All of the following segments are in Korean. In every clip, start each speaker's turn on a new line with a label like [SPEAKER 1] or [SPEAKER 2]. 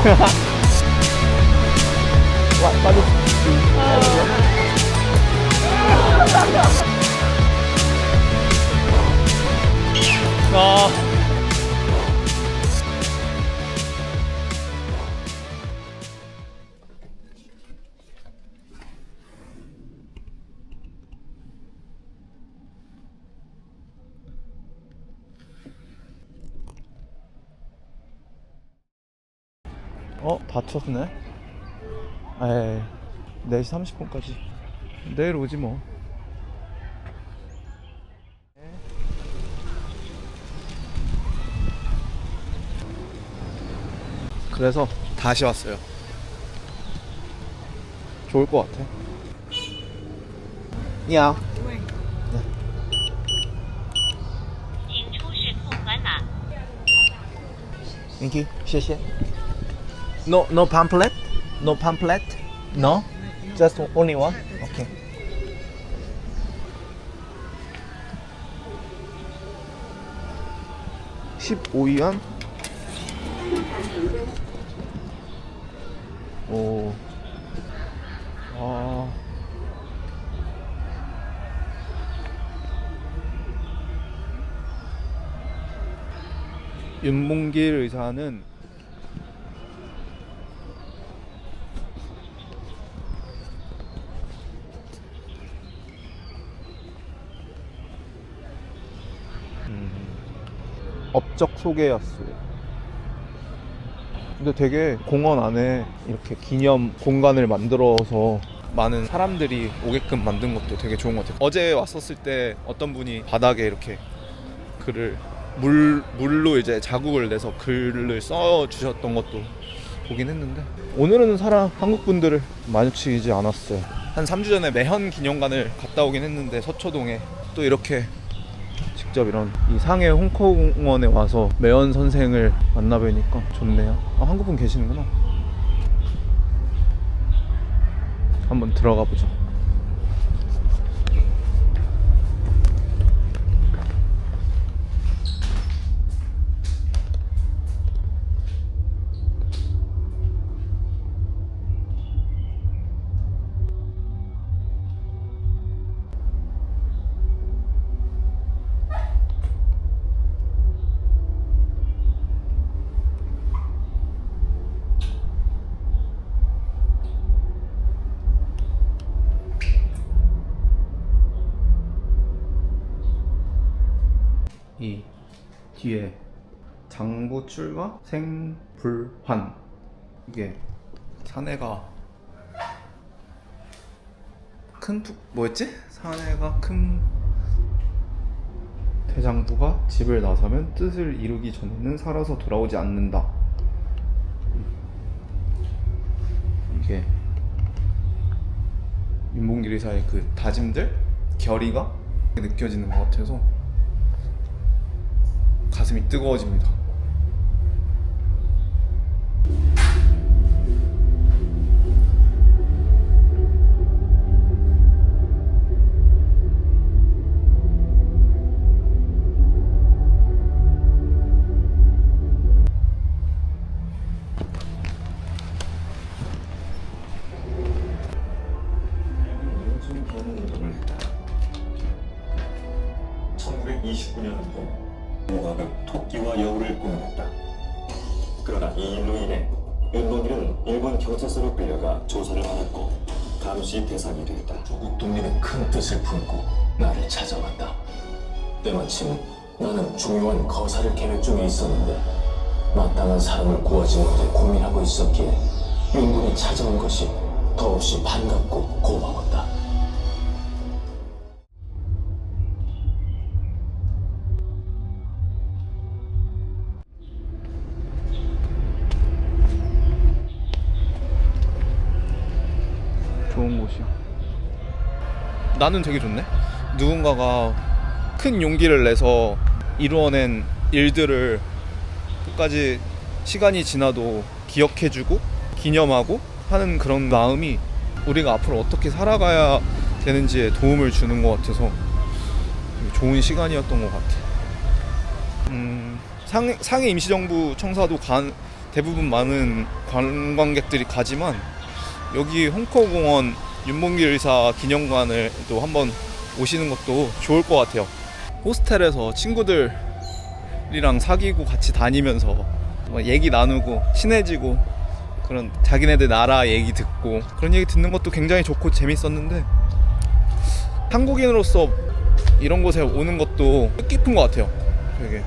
[SPEAKER 1] What, what is 아. 어? 다쳤네? 에이 4시 30분까지. 내일 오지 뭐. 그래서 다시 왔어요. 좋을 것 같아.
[SPEAKER 2] 니야 네.
[SPEAKER 1] 민키, 谢谢 No no pamphlet No pamphlet No Just only one Okay (15위안) 오. 아. 윤봉길 의사는 음, 업적 소개였어요. 근데 되게 공원 안에 이렇게 기념 공간을 만들어서 많은 사람들이 오게끔 만든 것도 되게 좋은 것 같아요. 어제 왔었을 때 어떤 분이 바닥에 이렇게 글을 물 물로 이제 자국을 내서 글을 써 주셨던 것도 보긴 했는데 오늘은 사람 한국 분들을 마주치지 않았어요. 한 3주 전에 매현 기념관을 갔다 오긴 했는데 서초동에 또 이렇게 직접 이런 이 상해 홍콩공원에 와서 매연 선생을 만나 뵈니까 좋네요. 아, 한국 분 계시는구나. 한번 들어가 보죠. 뒤에 장부 출가 생불환 이게 사내가 큰툭 뭐였지? 사내가 큰 대장부가 집을 나서면 뜻을 이루기 전에는 살아서 돌아오지 않는다. 이게 윤봉길 의사의 그 다짐들 결의가 느껴지는 것 같아서 가슴이 뜨거워집니다.
[SPEAKER 3] 모가가 토끼와 여우를 꾸며냈다. 그러나 이 일로 인해 윤봉길은 일본 경찰서로 끌려가 조사를 받았고 감시 대상이 되었다.
[SPEAKER 4] 조국 독립의 큰 뜻을 품고 나를 찾아왔다. 때마침 나는 중요한 거사를 계획 중에 있었는데 마땅한 사람을 구하지 못해 고민하고 있었기에 윤군이 찾아온 것이 더없이 반갑고 고마웠다.
[SPEAKER 1] 좋은 곳이야. 나는 되게 좋네. 누군가가 큰 용기를 내서 이루어낸 일들을 끝까지 시간이 지나도 기억해주고 기념하고 하는 그런 마음이 우리가 앞으로 어떻게 살아가야 되는지에 도움을 주는 것 같아서 좋은 시간이었던 것 같아. 음, 상, 상해 임시정부 청사도 간, 대부분 많은 관광객들이 가지만 여기 홍커공원 윤봉길 의사 기념관을 또 한번 오시는 것도 좋을 것 같아요. 호스텔에서 친구들이랑 사귀고 같이 다니면서 뭐 얘기 나누고 친해지고 그런 자기네들 나라 얘기 듣고 그런 얘기 듣는 것도 굉장히 좋고 재밌었는데 한국인으로서 이런 곳에 오는 것도 뜻깊은 것 같아요. 되게.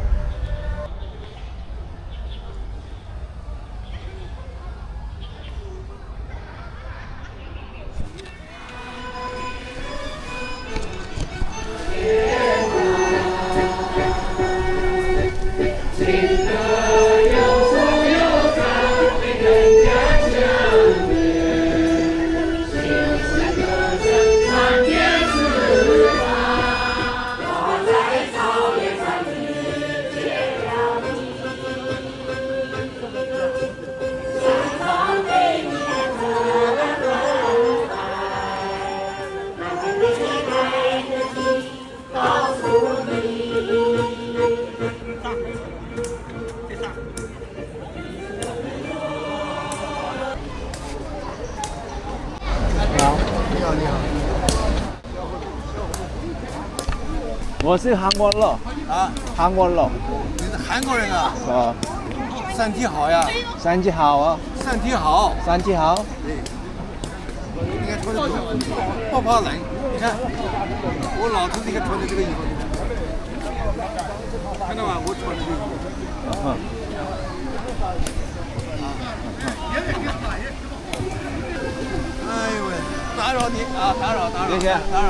[SPEAKER 1] 是韩国佬
[SPEAKER 5] 啊，
[SPEAKER 1] 韩国佬
[SPEAKER 5] 你是韩国人啊？
[SPEAKER 1] 啊，
[SPEAKER 5] 身体好呀，
[SPEAKER 1] 身体好啊，
[SPEAKER 5] 身体好，
[SPEAKER 1] 身体好。
[SPEAKER 5] 你看穿的不怕冷。你看，我老头子你看穿的这个衣服，看到吗？我穿的这个衣服。
[SPEAKER 1] 嗯
[SPEAKER 5] 哎呦喂，打扰你啊，打扰打扰，
[SPEAKER 1] 谢谢
[SPEAKER 5] 打扰。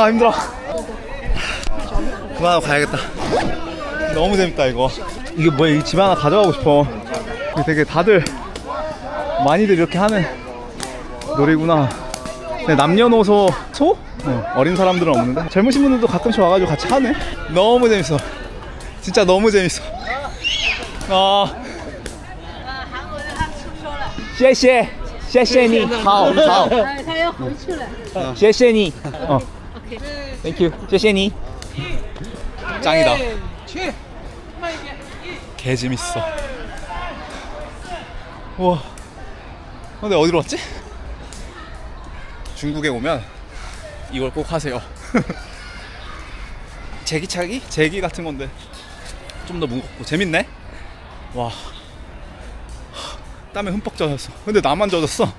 [SPEAKER 1] 아 힘들어. 그만하고 가야겠다. 너무 재밌다 이거. 이게 뭐야? 이 집에 하나 가져가고 싶어. 이게 되게 다들 많이들 이렇게 하는 놀이구나. 근데 남녀노소 소? 어, 어린 사람들은 없는데 젊으신 분들도 가끔씩 와가지고 같이 하네. 너무 재밌어. 진짜 너무 재밌어. 아. 谢谢，谢谢你，好好。
[SPEAKER 6] 他要回去了。
[SPEAKER 1] 谢谢你。哦 ，Thank you，谢谢你。 짱이다. 개 재밌어. 우와. 근데 어디로 왔지? 중국에 오면 이걸 꼭 하세요. 제기차기? 제기 같은 건데 좀 더 무겁고 재밌네. 와. 땀에 흠뻑 젖었어. 근데 나만 젖었어.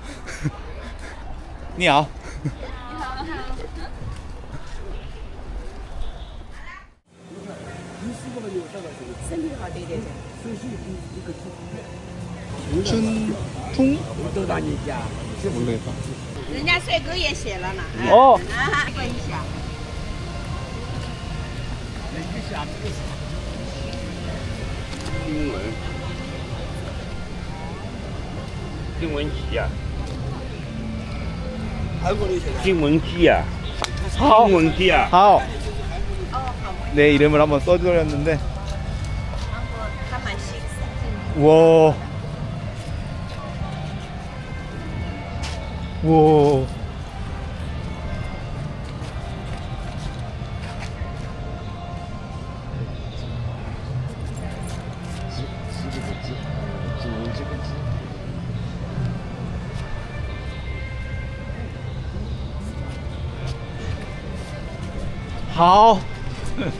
[SPEAKER 1] 니아. 身体都到你家就没一
[SPEAKER 6] 人家。帅哥也写了呢
[SPEAKER 1] 哦
[SPEAKER 6] 啊哈过一下
[SPEAKER 7] 英文金文集啊还有
[SPEAKER 1] 个
[SPEAKER 7] 流金文记
[SPEAKER 1] 啊好文记啊好 내 이름을 한번 써드렸는데. 우와. 우와. 하.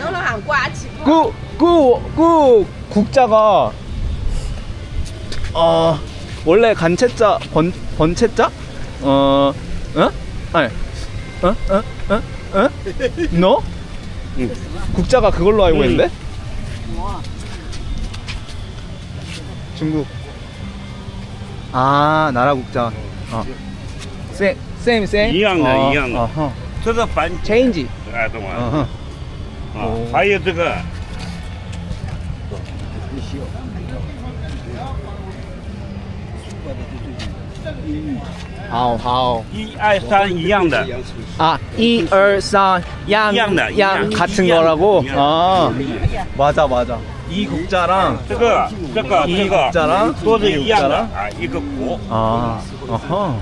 [SPEAKER 6] 弄了韩国也吃过。
[SPEAKER 1] 구, 구, 구 국자가 어 원래 간체자 번 번체자 어 어? 아니 어? 어? 어? 어? 너? 응. 국자가 그걸로 알고 있는데? 중국. 아 나라 국자. 어. 쌤, 쌤, 쌤.
[SPEAKER 7] 一样的
[SPEAKER 1] 어,
[SPEAKER 7] 一样的
[SPEAKER 1] 어허.
[SPEAKER 7] 这是繁
[SPEAKER 1] 체인지.
[SPEAKER 7] 哎，懂吗？
[SPEAKER 1] 어허.
[SPEAKER 7] 아,
[SPEAKER 1] 사이드가好好
[SPEAKER 7] 이, 아, 산 이양다.
[SPEAKER 1] 아, 1, 2, 3, 양,
[SPEAKER 7] 양다,
[SPEAKER 1] 양.
[SPEAKER 7] 양
[SPEAKER 1] 같은
[SPEAKER 7] 양.
[SPEAKER 1] 거라고?
[SPEAKER 7] 양.
[SPEAKER 1] 아, 맞아, 맞아. 이 국자랑,
[SPEAKER 7] 저거,
[SPEAKER 1] 저거, 이
[SPEAKER 7] 저거. 국자랑?
[SPEAKER 1] 소주 이양다.
[SPEAKER 7] 아, 이거 고.
[SPEAKER 1] 아, 어허.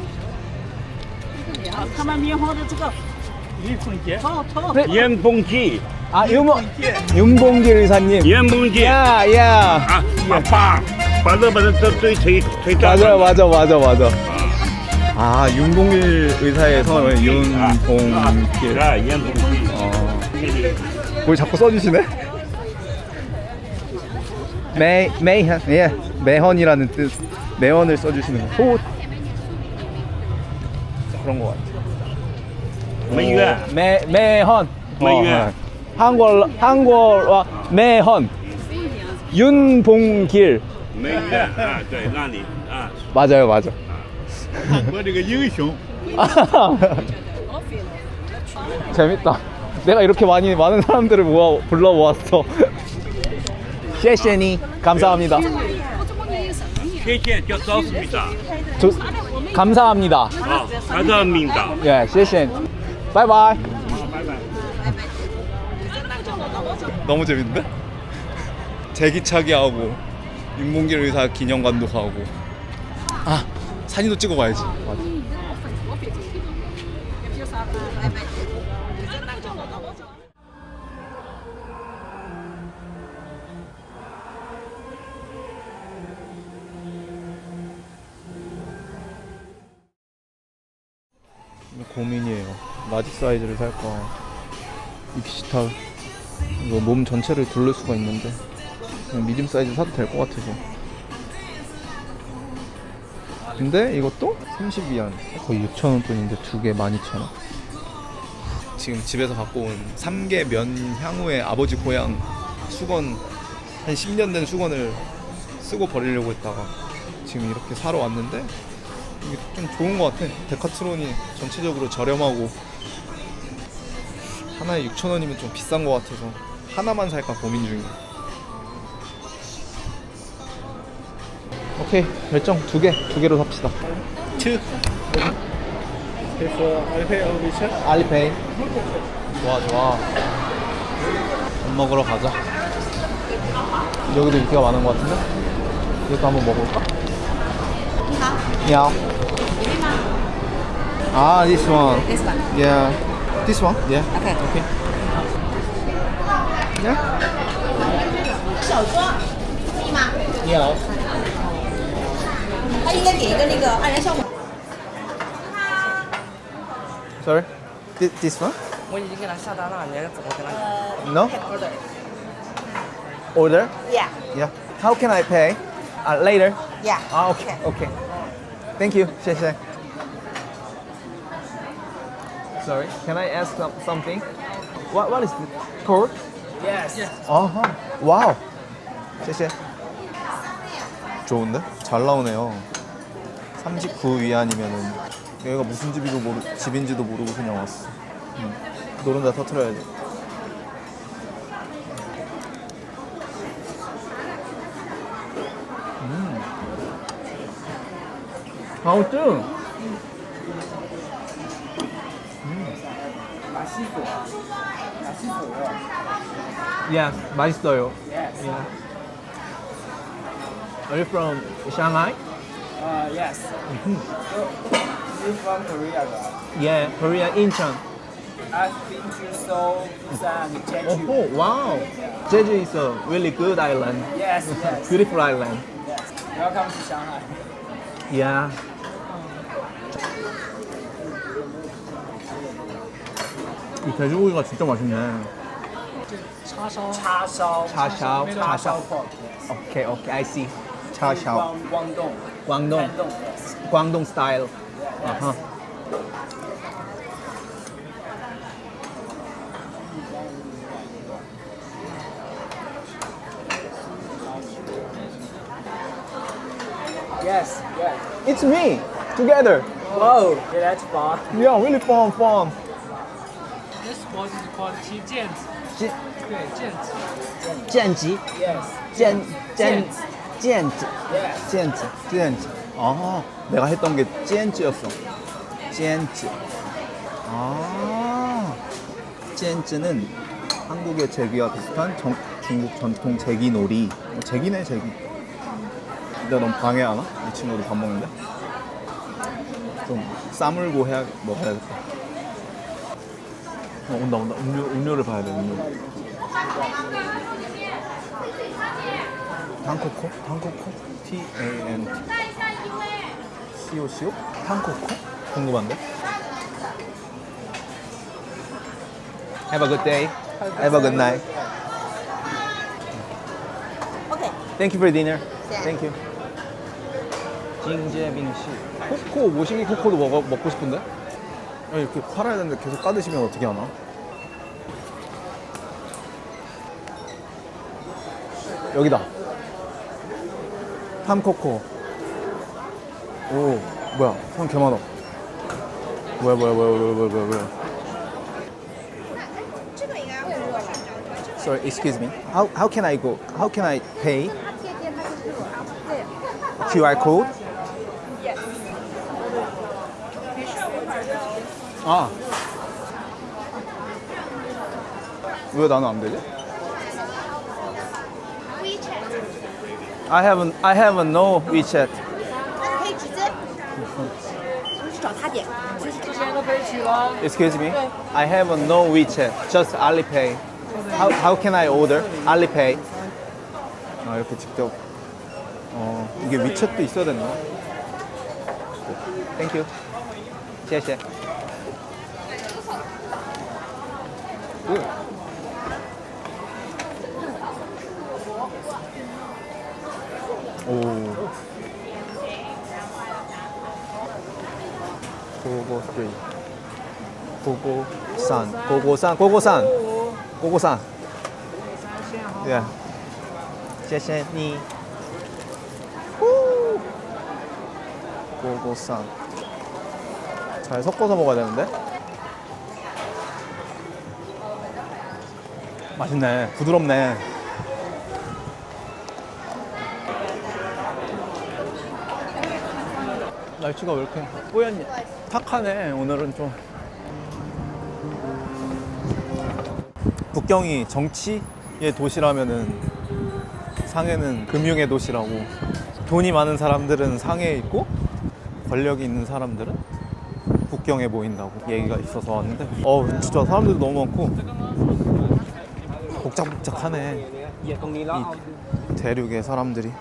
[SPEAKER 8] 这个脸子
[SPEAKER 7] 他们棉花的这个李凤杰，
[SPEAKER 8] 好头，
[SPEAKER 7] 严凤吉，
[SPEAKER 1] 아, 윤봉, 윤봉길 의사님.
[SPEAKER 7] 严凤杰
[SPEAKER 1] 야, 야.
[SPEAKER 7] 啊，把把把日本人这堆腿腿断
[SPEAKER 1] 맞아,
[SPEAKER 7] 了。
[SPEAKER 1] 맞아, 맞아, 맞아. 아, 윤봉길 의사의 성함은
[SPEAKER 7] 啊
[SPEAKER 1] 윤봉길.
[SPEAKER 7] 啊，严凤吉。
[SPEAKER 1] 어. 뭘 자꾸 써주시네? 매, 매현, 예, 매헌이라는 뜻. 매헌을 써주시는 거. 호. 그런 거 같아.
[SPEAKER 7] 梅园
[SPEAKER 1] 매, 매헌.
[SPEAKER 7] 매현.
[SPEAKER 1] 어, 한국, 한국어 매헌. 윤봉길.
[SPEAKER 7] 梅园啊，对，那里啊，
[SPEAKER 1] 맞아요, 맞아.
[SPEAKER 5] 我这个英雄，
[SPEAKER 1] 재밌다. 내가 이렇게 많이 많은 사람들을 모아 불러 모았어. 谢谢你, 감사합니다.
[SPEAKER 7] 谢谢叫赵思密达
[SPEAKER 1] 조, 감사합니다.
[SPEAKER 7] 啊，还是明达。
[SPEAKER 1] 예, 谢谢. 바이바이. 너무 재밌는데? 제기차기 하고 윤봉길 의사 기념관도 가고. 아, 사진도 찍어 가야지. 맞아. 고민이에요. 라지 사이즈를 살까? 익시탈 이거 몸 전체를 둘를 수가 있는데 그냥 미디움 사이즈 사도 될 것 같아서. 근데 이것도 32안 거의 6,000원 돈인데 두 개 12,000원. 지금 집에서 갖고 온 3개 면 향후에 아버지 고향 수건 한 10년 된 수건을 쓰고 버리려고 했다가 지금 이렇게 사러 왔는데 이게 좀 좋은 것 같아. 데카트론이 전체적으로 저렴하고 하나에 6,000원이면 좀 비싼 것 같아서 하나만 살까 고민 중이야. 오케이 결정 두 개, 두 개로 삽시다. 츠. 알리페이. 좋아 좋아. 밥 먹으러 가자. 여기도 인기가 많은 것 같은데? 이것도 한번 먹어볼까? 你好。Ah, this one.
[SPEAKER 6] This one.
[SPEAKER 1] Yeah. This one? Yeah.
[SPEAKER 6] Okay.
[SPEAKER 1] Okay. Yeah.
[SPEAKER 6] 手桌，可以吗？
[SPEAKER 1] 你好。
[SPEAKER 6] 他应该给一个那个二人效果。
[SPEAKER 1] Sorry. This, this one?
[SPEAKER 9] 我已经给他下单了，你要怎么跟他？
[SPEAKER 1] No. Order?
[SPEAKER 6] Yeah.
[SPEAKER 1] Yeah. How can I pay? Uh, later.
[SPEAKER 6] Yeah.
[SPEAKER 1] Ah, okay. Okay. Thank you. 谢谢. Sorry. Can I ask some, something? What What is the code?
[SPEAKER 5] Yes.
[SPEAKER 1] 아하, 와우. 谢谢. 좋은데? 잘 나오네요. 39 위안이면은 여기가 무슨 집이고 모르, 집인지도 모르고 그냥 왔어. 음. 노른자 터트려야지. 하우트. Yeah, 맛있어요.
[SPEAKER 5] Yes.
[SPEAKER 1] Yeah. Are you from Shanghai?
[SPEAKER 5] Uh, yes. You from Korea, right?
[SPEAKER 1] Yeah, Korea, Incheon.
[SPEAKER 5] I've been to Seoul, Busan, Jeju.
[SPEAKER 1] Oh, wow. Jeju is a really good island.
[SPEAKER 5] Yes, yes.
[SPEAKER 1] Beautiful island.
[SPEAKER 5] yes. Welcome to Shanghai.
[SPEAKER 1] Yeah. 이 돼지고기가 진짜 맛있네.
[SPEAKER 5] 차샤오.
[SPEAKER 1] 차샤오, 차샤오.
[SPEAKER 5] 차샤오 pork. Yes.
[SPEAKER 1] Okay, okay, I see. 차샤오.
[SPEAKER 5] From Guangdong.
[SPEAKER 1] 광동,
[SPEAKER 5] Guangdong, yes.
[SPEAKER 1] 광동 style. 아하.
[SPEAKER 5] Yes, yes.
[SPEAKER 1] It's me. Together.
[SPEAKER 5] Whoa, yeah, that's fun.
[SPEAKER 1] Yeah, really fun, fun.
[SPEAKER 5] This sport is called 击剑子。
[SPEAKER 1] 剑
[SPEAKER 5] 对，剑子。
[SPEAKER 1] 剑击，
[SPEAKER 5] Yes.
[SPEAKER 1] 剑剑
[SPEAKER 5] 剑
[SPEAKER 1] 剑子。
[SPEAKER 5] Yes.
[SPEAKER 1] 尖子，尖子. 아, 내가 했던 게 젠즈였어. 젠즈. 아, 젠즈는 한국의 제기와 비슷한 정- 중국 전통 제기놀이. 어, 제기네 제기. 내가 너무 방해하나? 이 친구들 밥 먹는데? 좀 싸물고 해야 먹어야겠다. 어, 온다 온다. 음료 음료를 봐야 돼 음료. 탄코코? 탄코코? T A N T C O C O? 탄코코? 궁금한데? Have a good day. Have a good night. OK，Thank you for dinner.
[SPEAKER 6] 네.
[SPEAKER 1] Thank you. 징제빙 씨. 코코 모시미 코코도 먹어, 먹고 싶은데? 야, 이렇게 그 팔아야 되는데 계속 까드시면 어떻게 하나? 여기다. 탐코코. 오, 뭐야. 사람 개 많아. 뭐야, 뭐야, 뭐야, 뭐야, 뭐야, 뭐야. 뭐야. Sorry, excuse me. How, how can I go? How can I pay? QR code? 아. 왜 나는 안 되지? I have I have no WeChat.
[SPEAKER 6] 那你可以直接，你去找他点，就是这边都可以取了。
[SPEAKER 1] Excuse me. I have no WeChat. Just Alipay. How how can I order? Alipay. 아 이렇게 직접. 어 이게 위챗도 있어야 되나? Thank you. 谢谢. 오. 고고 스트리. 고고산. 고고산. 고고산. 고고산. 예. 谢谢你. 후. 고고산. 잘 섞어서 먹어야 되는데? 맛있네. 부드럽네. 날씨가 왜 이렇게 뽀얗냐? 탁하네. 오늘은 좀. 북경이 정치의 도시라면은 상해는 금융의 도시라고. 돈이 많은 사람들은 상해에 있고 권력이 있는 사람들은 북경에 모인다고 얘기가 있어서 왔는데 어 진짜 사람들도 너무 많고 복작복작하네 이 대륙의 사람들이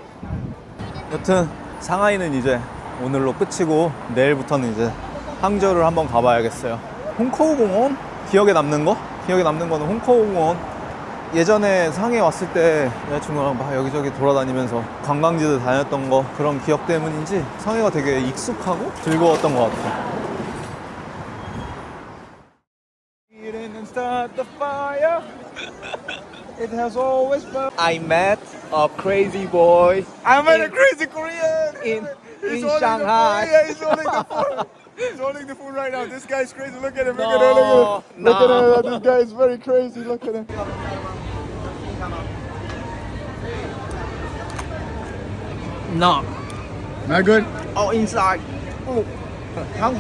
[SPEAKER 1] 여튼 상하이는 이제 오늘로 끝이고 내일부터는 이제 항저우를 한번 가봐야겠어요 홍커우 공원? 기억에 남는 거? 기억에 남는 거는 홍커우 공원 예전에 상해 왔을 때 여자친구랑 막 여기저기 돌아다니면서 관광지들 다녔던 거 그런 기억 때문인지 상해가 되게 익숙하고 즐거웠던 것 같아요. Start the fire. It has always been.
[SPEAKER 10] I met a crazy boy
[SPEAKER 1] I met a crazy Korean.
[SPEAKER 10] in
[SPEAKER 1] He's
[SPEAKER 10] in Shanghai.
[SPEAKER 1] Yeah, he's holding the phone. He's holding the phone right now. This guy's crazy. Look at him. Look
[SPEAKER 10] No,
[SPEAKER 1] at him. Look at him. Look
[SPEAKER 10] no.
[SPEAKER 1] at him. This guy is very crazy. Look at him.
[SPEAKER 10] No.
[SPEAKER 1] Not good.
[SPEAKER 10] Oh, inside. Oh, ทั้ง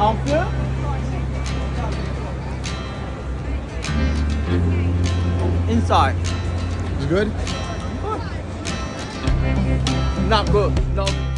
[SPEAKER 10] Amplı. Inside.
[SPEAKER 1] It's good? Good.
[SPEAKER 10] Not good. No.